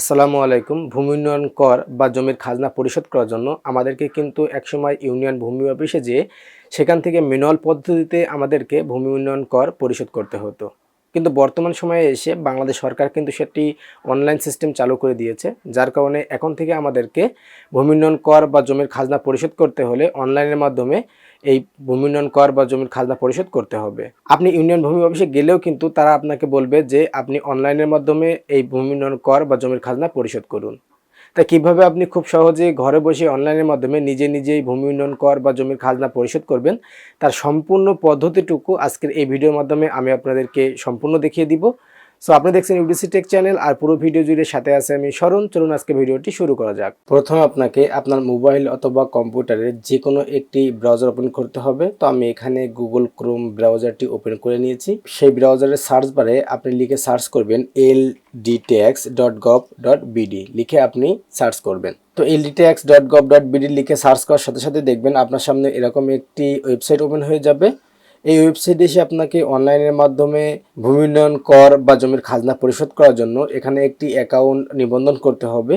আসসালামু আলাইকুম। ভূমি উন্নয়ন কর বা জমির খাজনা পরিশোধ করার জন্য আমাদেরকে কিন্তু একসময় ইউনিয়ন ভূমি অফিসে যেয়ে সেখান থেকে ম্যানুয়াল পদ্ধতিতে আমাদেরকে ভূমি উন্নয়ন কর পরিশোধ করতে হতো। কিন্তু বর্তমান সময়ে এসে বাংলাদেশ সরকার কিন্তু সেটি অনলাইন সিস্টেম চালু করে দিয়েছে, যার কারণে এখন থেকে আমাদেরকে ভূমি উন্নয়ন কর বা জমির খাজনা পরিশোধ করতে হলে অনলাইনের মাধ্যমে এই ভূমি উন্নয়ন কর বা জমির খাজনা পরিশোধ করতে হবে। আপনি ইউনিয়ন ভূমি অফিসে গেলেও কিন্তু তারা আপনাকে বলবে যে আপনি অনলাইনের মাধ্যমে এই ভূমি উন্নয়ন কর বা জমির খাজনা পরিশোধ করুন। তা কীভাবে আপনি খুব সহজে ঘরে বসে অনলাইনের মাধ্যমে নিজে নিজেই ভূমি উন্নয়ন কর বা জমির খাজনা পরিশোধ করবেন? তার সম্পূর্ণ পদ্ধতিটুকু আজকের এই ভিডিওর মাধ্যমে আমি আপনাদেরকে সম্পূর্ণ দেখিয়ে দিব। সো আপনি দেখছেন ইউডিসি টেক চ্যানেল আর পুরো ভিডিও জুড়ে সাথে আছে আমি স্মরণ। চলুন আজকে ভিডিওটি শুরু করা যাক। প্রথমে আপনাকে আপনার মোবাইল অথবা কম্পিউটারের যে কোনো একটি ব্রাউজার ওপেন করতে হবে। তো আমি এখানে গুগল ক্রোম ব্রাউজারটি ওপেন করে নিয়েছি। সেই ব্রাউজারের সার্চ বারে আপনি লিখে সার্চ করবেন এল ডট গভ ডট লিখে আপনি সার্চ করবেন। তো L D tax dot gov dot BD লিখে সার্চ করার সাথে সাথে দেখবেন আপনার সামনে এরকম একটি ওয়েবসাইট ওপেন হয়ে যাবে। এই ওয়েবসাইটে এসে আপনাকে অনলাইনের মাধ্যমে ভূমি উন্নয়ন কর বা জমির খাজনা পরিশোধ করার জন্য এখানে একটি অ্যাকাউন্ট নিবন্ধন করতে হবে।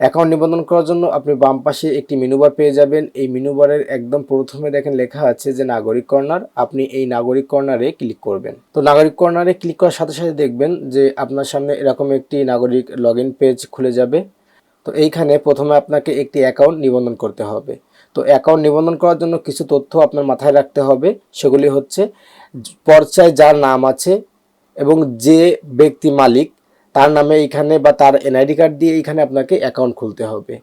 অ্যাকাউন্ট নিবন্ধন করার জন্য আপনি বাম পাশে একটি মেনুবার পেয়ে যাবেন। এই মেনুবারের একদম প্রথমে দেখেন লেখা আছে যে নাগরিক কর্নার। আপনি এই নাগরিক কর্নারে ক্লিক করবেন। তো নাগরিক কর্নারে ক্লিক করার সাথে সাথে দেখবেন যে আপনার সামনে এরকম একটি নাগরিক লগ পেজ খুলে যাবে। তো এইখানে প্রথমে আপনাকে একটি অ্যাকাউন্ট নিবন্ধন করতে হবে। তো অ্যাকাউন্ট নিবন্ধন করার জন্য কিছু তথ্য আপনার মাথায় রাখতে হবে। সেগুলি হচ্ছে, পর্চায় যার নাম আছে এবং যে ব্যক্তি মালিক, তার নামে এখানে বা তার এনআইডি কার্ড দিয়ে এখানে আপনাকে অ্যাকাউন্ট খুলতে হবে।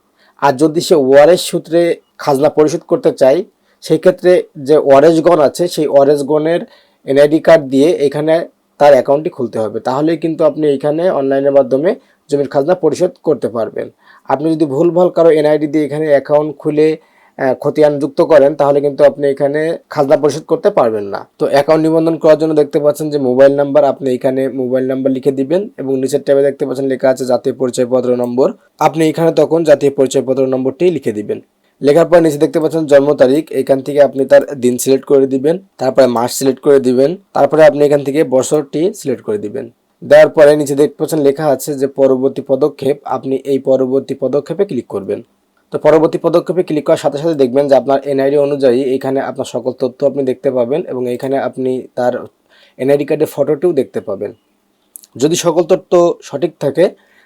আর যদি সে ওয়ারেস সূত্রে খাজনা পরিশোধ করতে চায় সেই ক্ষেত্রে যে ওয়ারেসগণ আছে, সেই ওয়ারেসগণের এনআইডি কার্ড দিয়ে এখানে তার অ্যাকাউন্টটি খুলতে হবে। তাহলেই কিন্তু আপনি এখানে অনলাইনের মাধ্যমে জমির খাজনা পরিশোধ করতে পারবেন। আপনি যদি ভুলভাল কারও এনআইডি দিয়ে এখানে অ্যাকাউন্ট খুলে খতিয়ান যুক্ত করেন, তাহলে কিন্তু আপনি এখানে খাজনা পরিশোধ করতে পারবেন না। তো অ্যাকাউন্ট নিবন্ধন করার জন্য দেখতে পাচ্ছেন যে মোবাইল নাম্বার আপনি এখানে মোবাইল নাম্বার লিখে দিবেন এবং নিচের ট্যাবে দেখতে পাচ্ছেন লেখা আছে জাতীয় পরিচয়পত্র নম্বর। আপনি এখানে তখন জাতীয় পরিচয়পত্র নম্বরটি লিখে দিবেন। লেখার পর নিচে দেখতে পাচ্ছেন জন্ম তারিখ, এখান থেকে আপনি তার দিন সিলেক্ট করে দিবেন, তারপরে মাস সিলেক্ট করে দিবেন, তারপরে আপনি এখান থেকে বছরটি সিলেক্ট করে দিবেন। দেওয়ার পরে নিচে দেখতে পাচ্ছেন লেখা আছে যে পরবর্তী পদক্ষেপ, আপনি এই পরবর্তী পদক্ষেপে ক্লিক করবেন। তো পরবর্তী পদক্ষেপে ক্লিক করার সাথে সাথে দেখবেন যে আপনার এনআইডি অনুযায়ী এখানে আপনার সকল তথ্য আপনি দেখতে পাবেন এবং এখানে আপনি তার এনআইডি কার্ডের ফটোটিও দেখতে পাবেন। যদি সকল তথ্য সঠিক থাকে,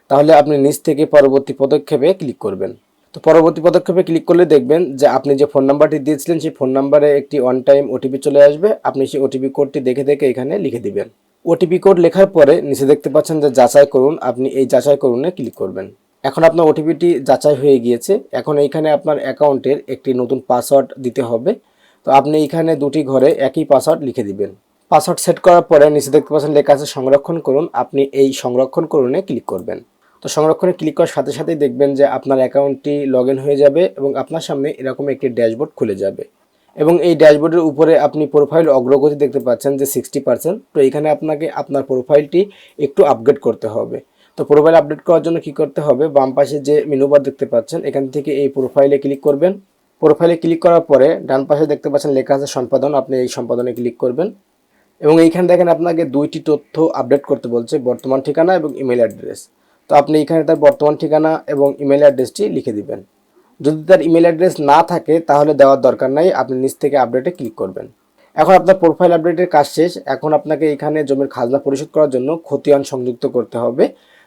তাহলে আপনি নিচ থেকে পরবর্তী পদক্ষেপে ক্লিক করবেন। তো পরবর্তী পদক্ষেপে ক্লিক করলে দেখবেন যে আপনি যে ফোন নাম্বারটি দিয়েছিলেন, সেই ফোন নাম্বারে একটি অন টাইম ওটিপি চলে আসবে। আপনি সেই ওটিপি কোডটি দেখে দেখে এখানে লিখে দিবেন। ওটিপি কোড লেখার পরে নিচে দেখতে পাচ্ছেন যে যাচাই করুন, আপনি এই যাচাই করুনে ক্লিক করবেন। এখন আপনার ওটিপিটি যাচাই হয়ে গিয়েছে। এখন এইখানে আপনার অ্যাকাউন্টের একটি নতুন পাসওয়ার্ড দিতে হবে। তো আপনি এইখানে দুটি ঘরে একই পাসওয়ার্ড লিখে দিবেন। পাসওয়ার্ড সেট করার পরে নিচে দেখতে পাচ্ছেন লেখা আছে সংরক্ষণ করুন। আপনি এই সংরক্ষণ করুনে ক্লিক করবেন। তো সংরক্ষণে ক্লিক করার সাথে সাথেই দেখবেন যে আপনার অ্যাকাউন্টটি লগ হয়ে যাবে এবং আপনার সামনে এরকম একটি ড্যাশবোর্ড খুলে যাবে। এবং এই ড্যাশবোর্ডের উপরে আপনি প্রোফাইল অগ্রগতি দেখতে পাচ্ছেন যে সিক্সটি পার্সেন্ট তো এখানে আপনাকে আপনার প্রোফাইলটি একটু আপগ্রেড করতে হবে। তো প্রোফাইল আপডেট করার জন্য কি করতে হবে? বাম পাশে যে মেনু বার দেখতে পাচ্ছেন, এখান থেকে এই প্রোফাইলে ক্লিক করবেন। প্রোফাইলে ক্লিক করার পরে ডান পাশে দেখতে পাচ্ছেন লেখা আছে সম্পাদন, আপনি এই সম্পাদনে ক্লিক করবেন। এবং এইখানে দেখেন আপনাকে দুইটি তথ্য আপডেট করতে বলছে, বর্তমান ঠিকানা এবং ইমেল অ্যাড্রেস তো আপনি এখানে তার বর্তমান ঠিকানা এবং ইমেল অ্যাড্রেসটি লিখে দিবেন। যদি তার ইমেল অ্যাড্রেস না থাকে, তাহলে দেওয়ার দরকার নাই, আপনি নিচ থেকে আপডেটে ক্লিক করবেন। এখন আপনার প্রোফাইল আপডেটের কাজ শেষ। এখন আপনাকে এখানে জমির খাজনা পরিশোধ করার জন্য খতিয়ান সংযুক্ত করতে হবে।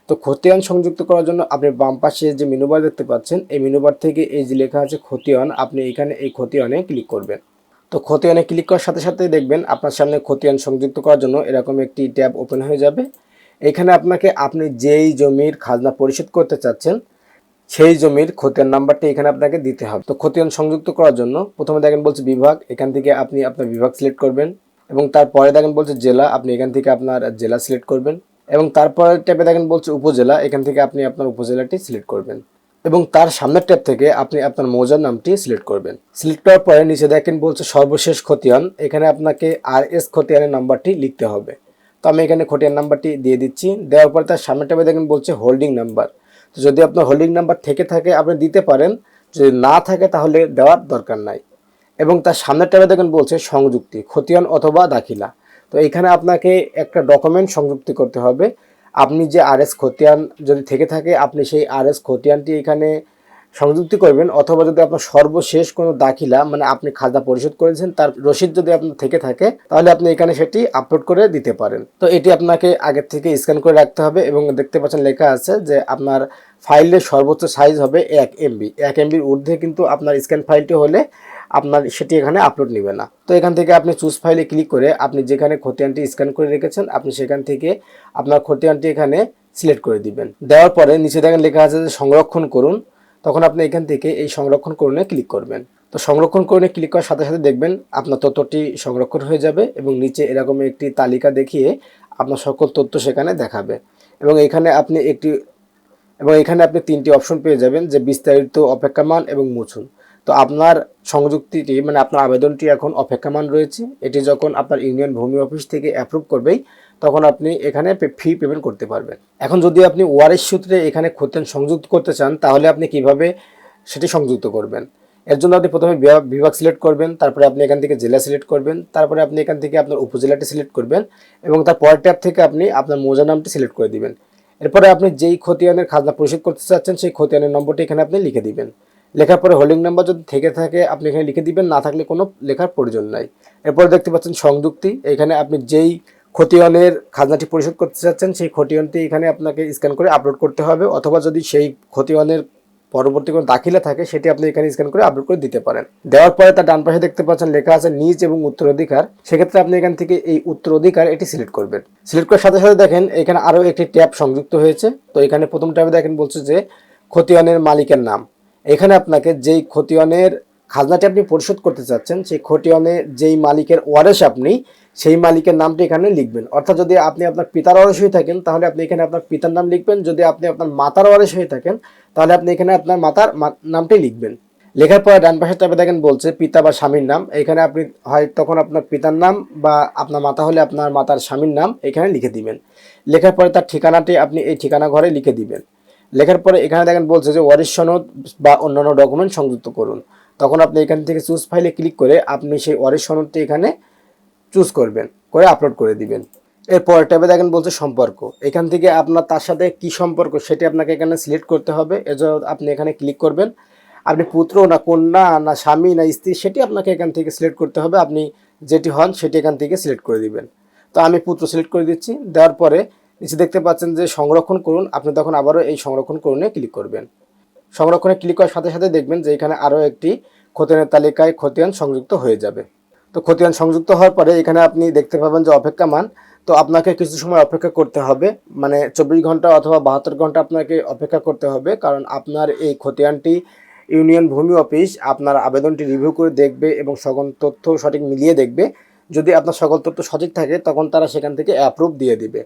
তো খতিয়ান সংযুক্ত করার জন্য আপনি বাম পাশে যে মেনুবার দেখতে পাচ্ছেন, এই মেনুবার থেকে এই যে লেখা আছে খতিয়ান, আপনি এখানে এই খতিয়ানে ক্লিক করবেন। তো খতিয়ানে ক্লিক করার সাথে সাথে দেখবেন আপনার সামনে খতিয়ান সংযুক্ত করার জন্য এরকম একটি ট্যাব ওপেন হয়ে যাবে। এখানে আপনাকে আপনি যেই জমির খাজনা পরিশোধ করতে চাচ্ছেন, সেই জমির খতিয়ান নাম্বারটি এখানে আপনাকে দিতে হবে। তো খতিয়ান সংযুক্ত করার জন্য প্রথমে দেখেন বলছে বিভাগ, এখান থেকে আপনি আপনার বিভাগ সিলেক্ট করবেন এবং তারপরে দেখেন বলছে জেলা, আপনি এখান থেকে আপনার জেলা সিলেক্ট করবেন। এবং তারপরে ট্যাবে দেখেন বলছে উপজেলা, এখান থেকে আপনি আপনার উপজেলাটি সিলেক্ট করবেন। এবং তার সামনের ট্যাব থেকে আপনি আপনার মৌজার নামটি সিলেক্ট করবেন। সিলেক্ট করার পরে নিচে দেখেন বলছে সর্বশেষ খতিয়ান, এখানে আপনাকে আর এস খতিয়ানের নাম্বারটি লিখতে হবে। তো আমি এখানে খতিয়ান নাম্বারটি দিয়ে দিচ্ছি। দেওয়ার পরে তার সামনের ট্যাবে দেখেন বলছে হোল্ডিং নাম্বার। তো যদি আপনার হোল্ডিং নাম্বার থেকে থাকে, আপনি দিতে পারেন। যদি না থাকে, তাহলে দেওয়ার দরকার নাই। এবং তার সামনের ট্যাবে দেখেন বলছে সংযুক্তি, খতিয়ান অথবা দাখিলা। তো এখানে আপনাকে একটা ডকুমেন্ট সংযুক্তি করতে হবে। আপনি যে আর এস খতিয়ান যদি থেকে থাকে, আপনি সেই আর এস খতিয়ানটি এখানে সংযুক্তি করবেন। অথবা যদি আপনার সর্বশেষ কোনো দাখিলা মানে আপনি খাজনা পরিশোধ করেছেন, তার রসিদ যদি আপনার থেকে থাকে, তাহলে আপনি এখানে সেটি আপলোড করে দিতে পারেন। তো এটি আপনাকে আগের থেকে স্ক্যান করে রাখতে হবে এবং দেখতে পাচ্ছেন লেখা আছে যে আপনার ফাইলের সর্বোচ্চ সাইজ হবে এক এমবি এক এমবির ঊর্ধ্বে কিন্তু আপনার স্ক্যান ফাইলটি হলে আপনার সেটি এখানে আপলোড নেবে না। তো এখান থেকে আপনি চুজ ফাইলে ক্লিক করে আপনি যেখানে খতিয়ানটি স্ক্যান করে রেখেছেন, আপনি সেখান থেকে আপনার খতিয়ানটি এখানে সিলেক্ট করে দিবেন। দেওয়ার পরে নিচে দেখেন লেখা আছে যে সংরক্ষণ করুন। তখন আপনি এখান থেকে এই সংরক্ষণ করণে ক্লিক করবেন। তো সংরক্ষণ করণে ক্লিক করার সাথে সাথে দেখবেন আপনার তথ্যটি সংরক্ষণ হয়ে যাবে এবং নিচে এরকম একটি তালিকা দেখিয়ে আপনার সকল তথ্য সেখানে দেখাবে। এবং এখানে আপনি একটি, এবং এখানে আপনি তিনটি অপশন পেয়ে যাবেন যে বিস্তারিত অপেক্ষামান এবং মুছুন। তো আপনার সংযুক্তিটি মানে আপনার আবেদনটি এখন অপেক্ষামান রয়েছে। এটি যখন আপনার ইউনিয়ন ভূমি অফিস থেকে অ্যাপ্রুভ করবেই তখন আপনি এখানে ফি পেমেন্ট করতে পারবেন। এখন যদি আপনি ওয়ারেস সূত্রে এখানে খতিয়ান সংযুক্ত করতে চান, তাহলে আপনি কীভাবে সেটি সংযুক্ত করবেন? এর জন্য আপনি প্রথমে বিভাগ- বিভাগ সিলেক্ট করবেন, তারপরে আপনি এখান থেকে জেলা সিলেক্ট করবেন, তারপরে আপনি এখান থেকে আপনার উপজেলাটি সিলেক্ট করবেন, এবং তার পরের ট্যাব থেকে আপনি আপনার মৌজা নামটি সিলেক্ট করে দিবেন। এরপরে আপনি যেই খতিয়ানের খাজনা পরিশোধ করতে চাচ্ছেন, সেই খতিয়ানের নম্বরটি এখানে আপনি লিখে দিবেন। লেখার পরে হোল্ডিং নাম্বার যদি থেকে থাকে, আপনি এখানে লিখে দিবেন, না থাকলে কোনো লেখার প্রয়োজন নাই। এরপরে দেখতে পাচ্ছেন সংযুক্তি। এখানে আপনি যেই খতিয়ানের খাজনাটি পরিশোধ করতে চাচ্ছেন, সেই খতিয়ানটি এখানে আপনাকে স্ক্যান করে আপলোড করতে হবে, অথবা যদি সেই খতিয়ানের পরবর্তী কোনো দাখিলা থাকে, সেটি আপনি এখানে স্ক্যান করে আপলোড করে দিতে পারেন। দেওয়ার পরে তার ডান পাশে দেখতে পাচ্ছেন লেখা আছে নিজ এবং উত্তরাধিকার। সেক্ষেত্রে আপনি এখান থেকে এই উত্তরাধিকার এটি সিলেক্ট করবেন। সিলেক্ট করার সাথে সাথে দেখেন, এখানে আরও একটি ট্যাব সংযুক্ত হয়েছে। তো এখানে প্রথম ট্যাবে দেখেন বলছে যে, খতিয়ানের মালিকের নাম। এখানে আপনাকে যেই খতিয়ানের খাজনাটি আপনি পরিশোধ করতে চাচ্ছেন, সেই খতিয়ানে যেই মালিকের ওয়ারেস আপনি, সেই মালিকের নামটি এখানে লিখবেন। অর্থাৎ যদি আপনি আপনার পিতার ওয়ারেস হয়ে থাকেন, তাহলে আপনি এখানে আপনার পিতার নাম লিখবেন। যদি আপনি আপনার মাতার ওয়ারেস হয়ে থাকেন, তাহলে আপনি এখানে আপনার মাতার নামটি লিখবেন। লেখার পরে ডান পাশের ট্যাবে দেখেন বলছে, পিতা বা স্বামীর নাম। এখানে আপনি হয় তখন আপনার পিতার নাম বা আপনার মাতা হলে আপনার মাতার স্বামীর নাম এখানে লিখে দিবেন। লেখার পরে তার ঠিকানাটি আপনি এই ঠিকানা ঘরে লিখে দিবেন। লেখার পরে এখানে দেখেন বলছে যে ওয়ারিশ সনদ বা অন্যান্য ডকুমেন্ট সংযুক্ত করুন। তখন আপনি এখান থেকে চুজ ফাইলে ক্লিক করে আপনি সেই ওয়ারিশ সনদটি এখানে চুজ করবেন, করে আপলোড করে দিবেন। এরপর ট্যাবে দেখেন বলছে সম্পর্ক। এখান থেকে আপনার তার সাথে কি সম্পর্ক সেটি আপনাকে এখানে সিলেক্ট করতে হবে। এজন্য আপনি এখানে ক্লিক করবেন। আপনি পুত্র না কন্যা না স্বামী না স্ত্রী সেটি আপনাকে এখান থেকে সিলেক্ট করতে হবে। আপনি যেটি হন সেটি এখান থেকে সিলেক্ট করে দিবেন। তো আমি পুত্র সিলেক্ট করে দিচ্ছি। দেওয়ার পরে নিচে দেখতে পাচ্ছেন যে সংরক্ষণ করুন। আপনি তখন আবারও এই সংরক্ষণ করুনে ক্লিক করবেন। সংরক্ষণে ক্লিক করার সাথে সাথে দেখবেন যে এখানে আরও একটি খতিয়ানের তালিকায় খতিয়ান সংযুক্ত হয়ে যাবে। তো খতিয়ান সংযুক্ত হওয়ার পরে এখানে আপনি দেখতে পাবেন যে অপেক্ষা মান। তো আপনাকে কিছু সময় অপেক্ষা করতে হবে। মানে চব্বিশ ঘণ্টা অথবা বাহাত্তর ঘণ্টা আপনাকে অপেক্ষা করতে হবে। কারণ আপনার এই খতিয়ানটি ইউনিয়ন ভূমি অফিস আপনার আবেদনটি রিভিউ করে দেখবে এবং সকল তথ্য সঠিক মিলিয়ে দেখবে। যদি আপনার সকল তথ্য সঠিক থাকে, তখন তারা সেখান থেকে অ্যাপ্রুভ দিয়ে দিবে।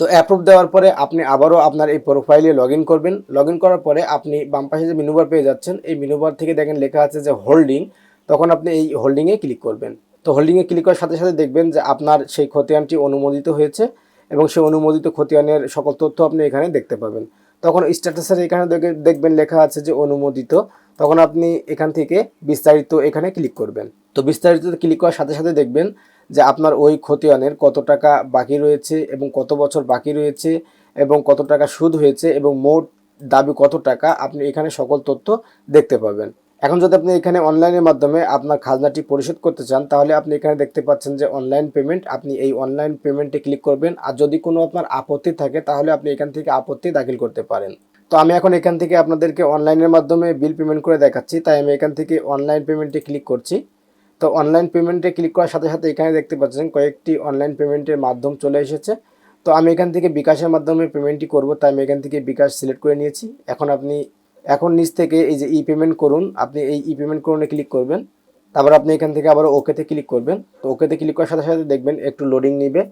তো অ্যাপ্রুভ দেওয়ার পরে আপনি আবারও আপনার এই প্রোফাইলে লগ করবেন। লগ করার পরে আপনি বাম পাশে যে মেনুবার পেয়ে যাচ্ছেন, এই মেনুবার থেকে দেখেন লেখা আছে যে হোল্ডিং তখন আপনি এই হোল্ডিংয়ে ক্লিক করবেন। তো হোল্ডিংয়ে ক্লিক করার সাথে সাথে দেখবেন যে আপনার সেই খতিয়ানটি অনুমোদিত হয়েছে এবং সেই অনুমোদিত খতিয়ানের সকল তথ্য আপনি এখানে দেখতে পাবেন। তখন স্ট্যাটাসের এখানে দেখে- দেখবেন লেখা আছে যে অনুমোদিত, তখন আপনি এখান থেকে বিস্তারিত এখানে ক্লিক করবেন। তো বিস্তারিত ক্লিক করার সাথে সাথে দেখবেন যে আপনার ওই খতিয়ানের কত টাকা বাকি রয়েছে এবং কত বছর বাকি রয়েছে এবং কত টাকা সুদ হয়েছে এবং মোট দাবি কত টাকা, আপনি এখানে সকল তথ্য দেখতে পাবেন। এখন যদি আপনি এখানে অনলাইনের মাধ্যমে আপনার খাজনাটি পরিশোধ করতে চান, তাহলে আপনি এখানে দেখতে পাচ্ছেন যে অনলাইন পেমেন্ট, আপনি এই অনলাইন পেমেন্টে ক্লিক করবেন। আর যদি কোনো আপনার আপত্তি থাকে, তাহলে আপনি এখান থেকে আপত্তি দাখিল করতে পারেন। তো আমি এখন এখান থেকে আপনাদেরকে অনলাইনের মাধ্যমে বিল পেমেন্ট করে দেখাচ্ছি, তাই আমি এখান থেকে অনলাইন পেমেন্টে ক্লিক করছি। তো অনলাইন পেমেন্টে ক্লিক করার সাথে সাথে এখানে দেখতে পাচ্ছেন কয়েকটি অনলাইন পেমেন্টের মাধ্যম চলে এসেছে। তো আমি এখান থেকে বিকাশের মাধ্যমে পেমেন্টটি করব, তাই আমি এখান থেকে বিকাশ সিলেক্ট করে নিয়েছি। এখন আপনি, এখন নিচ থেকে এই যে ই পেমেন্ট করুন, আপনি এই ই পেমেন্ট করুনে ক্লিক করবেন। তারপর আপনি এখান থেকে আবার ওকেতে ক্লিক করবেন। তো ওকেতে ক্লিক করার সাথে সাথে দেখবেন একটু লোডিং নেবে।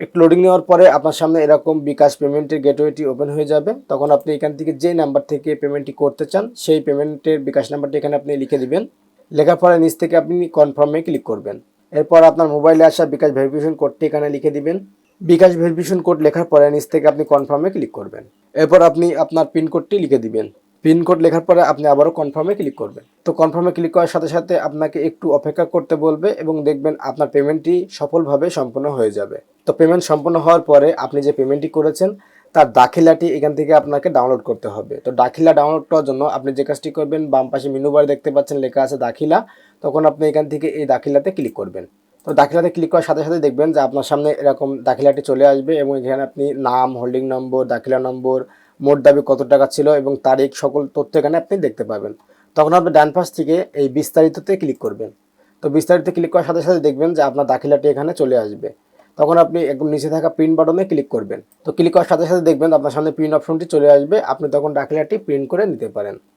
একটু লোডিং নেওয়ার পরে আপনার সামনে এরকম বিকাশ পেমেন্টের গেটওয়েটি ওপেন হয়ে যাবে। তখন আপনি এখান থেকে যে নাম্বার থেকে পেমেন্টটি করতে চান, সেই পেমেন্টের বিকাশ নাম্বারটি এখানে আপনি লিখে দিবেন। লেখার নিচ থেকে আপনি কনফার্মে ক্লিক করবেন। এরপর আপনার মোবাইলে আসা বিকাশ ভেরিফিকেশন কোডটি এখানে লিখে দিবেন। বিকাশ ভেরিফিকেশন কোড লেখার পরে নিচ থেকে আপনি কনফার্মে ক্লিক করবেন। এরপর আপনি আপনার পিন কোডটি লিখে দিবেন। পিন কোড লেখার পরে আপনি আবারও কনফার্মে ক্লিক করবেন। তো কনফার্মে ক্লিক করার সাথে সাথে আপনাকে একটু অপেক্ষা করতে বলবে এবং দেখবেন আপনার পেমেন্টটি সফলভাবে সম্পন্ন হয়ে যাবে। তো পেমেন্ট সম্পন্ন হওয়ার পরে আপনি যে পেমেন্টটি করেছেন তার দাখিলাটি এখান থেকে আপনাকে ডাউনলোড করতে হবে। তো দাখিলা ডাউনলোড করার জন্য আপনি যে কাজটি করবেন, বাম পাশে মেনু বারে দেখতে পাচ্ছেন, লেখা আছে দাখিলা। তখন আপনি এখান থেকে এই দাখিলাতে ক্লিক করবেন। তো দাখিলাতে ক্লিক করার সাথে সাথে দেখবেন যে আপনার সামনে এরকম দাখিলাটি চলে আসবে এবং এখানে আপনি নাম হোল্ডিং নম্বর দাখিলা নম্বর মোট দাবি কত টাকা ছিল এবং তারিখ, সকল তথ্য এখানে আপনি দেখতে পাবেন। তখন আপনি ডান পাশ থেকে এই বিস্তারিততে ক্লিক করবেন। তো বিস্তারিত ক্লিক করার সাথে সাথে দেখবেন যে আপনার দাখিলাটি এখানে চলে আসবে। তখন আপনি একদম নিচে থাকা প্রিন্ট বাটনে ক্লিক করবেন। তো ক্লিক করার সাথে সাথে দেখবেন আপনার সামনে প্রিন্ট অপশনটি চলে আসবে। আপনি তখন দাখিলাটি প্রিন্ট করে নিতে পারেন।